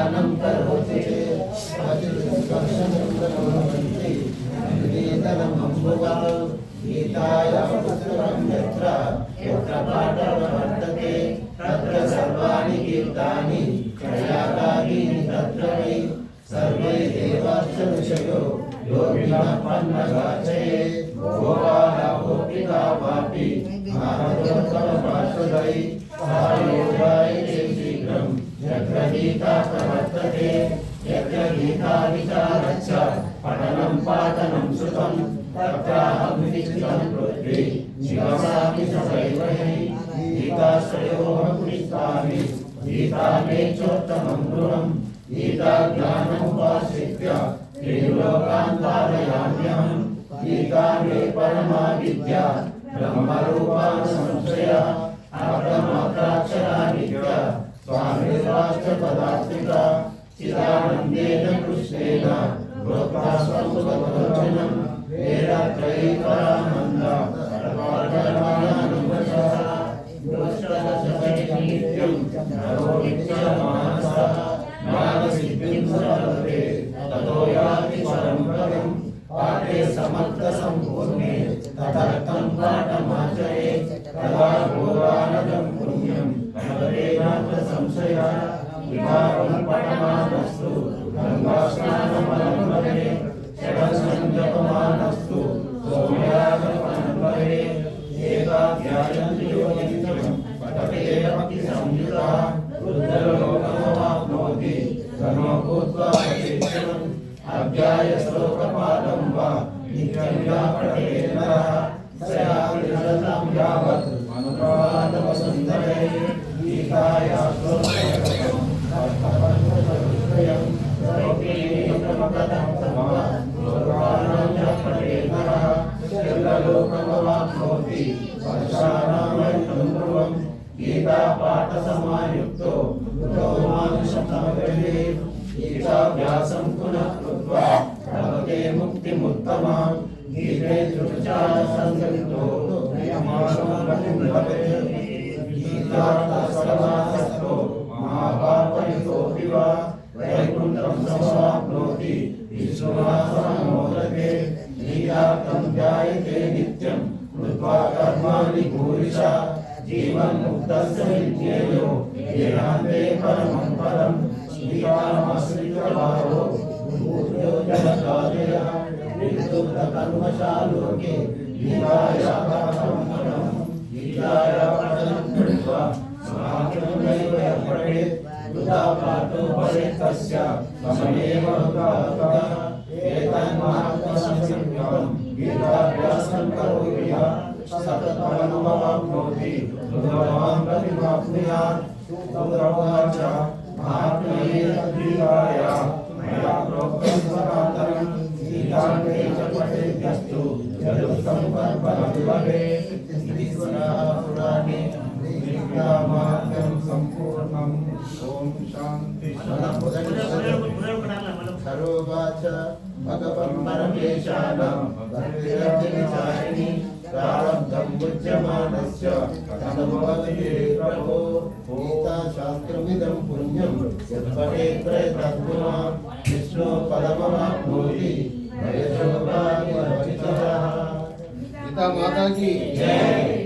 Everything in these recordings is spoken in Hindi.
ध्यानं करोति अतिस्पर्शमिन्द्रभवन्ति निवेदनमम्बुवत् गीताय पुस्तकं यत्र। यत्र पाठवर्तते तत्र सर्वाणि गीतानि त्रयागादीनि तत्र वै सर्वे देवाश्च ऋषयो योगिनपन्नगाचये गोपालगोपिका वापि भारतोत्तमपार्षदै सायोगाय ते शीघ्रं यत्र गीता प्रवर्तते यत्र गीता विचारच्च पठनं पाठनं श्रुतं तत्राहं निश्चितं पृथ्वी शिवसामि सदैवै गीताश्रयोः पुष्पामि गीता मे चोत्तमं गृहम् गीता ज्ञानमुपाश्रित्य त्रिलोकान् तारयाम्यहम् गीता मे परमा विद्या ब्रह्मरूपा संशय अर्थमात्राक्षराणि च स्वामिराष्ट्रपदात्मिका चिदानन्देन कृष्णेन प्रोक्ता स्वसुखवचनं वेदत्रयीकरानन्द सर्वाकर्माणानुगतः दुष्टदशनित्यं नरो नित्यमानसः सर्वते ततो याति परं पदम् पाठे समर्थसम्पूर्णे, तदर्थं पाठमाचरे तदा भोगानदं पुण्यं भवतेनात्र సంస్థయా విపాకమర్పణమానస్తు గంగాస్నానమనంబరే శవసంజపమానస్తు సోమయాగమనంబరే ఏకాధ్యాయం యోగించడం పటేరపి సంయుత రుద్రలోకమాప్నోతి ధనో భూత్వా ప్రతిష్టం అభ్యాయ శ్లోకపాఠం వా गीतापाठसमायुक्तो बुधो मानुषतमगृहे गीताभ्यासं पुनः कृत्वा लभते मुक्तिमुत्तमां गीते दृष्टासङ्गतो नयमाशमगतिं भवेत् गीतार्थसमासक्तो महापापयुतोऽपि वा वैकुण्ठं समवाप्नोति विश्वनाथमोदके गीतार्थं ध्यायते नित्यं कृत्वा कर्माणि भूरिशा जीवन्मुक्तस्य विज्ञेयो येनान्ते परमं पदम् श्रीरामश्रीकृतभावो भूर्यो जगदादयः समाधिनैव पठेत् तस्य समयेव प्रतिमाप्नुयात् सुप्रवाच महात्मयेतद्गीताय मया प्रोक्तं सनातनं गीतान्ते च पठेद्यस्तु यदुक्तं कर्मणं भवेत् इति पुराणे विद्यामाद्यं सम्पूर्णम् ॐ शान्ति। सर्ववाच भगवन् परमेशानं भक्तिरतिविचारिणि प्रारब्धं मुच्यमानस्य तनुभवति प्रभो गीताशास्त्रमिदं पुण्यं यत्पठेत् प्रयतत्पुमां विष्णो पदमवाप्नोति भयशोभागिरचितः गीता माता की जय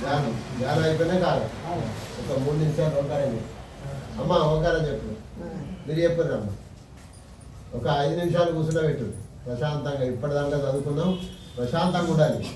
ధ్యానం ధ్యానం అయిపోయినా కాదు. ఒక మూడు నిమిషాలు ఓంకారం అమ్మ ఓంకారం చెప్పు. మీరు చెప్పారు అమ్మ. ఒక ఐదు నిమిషాలు కూర్చున్న పెట్టు. ప్రశాంతంగా. ఇప్పటిదాకా చదువుకున్నాం. ప్రశాంతంగా ఉండాలి.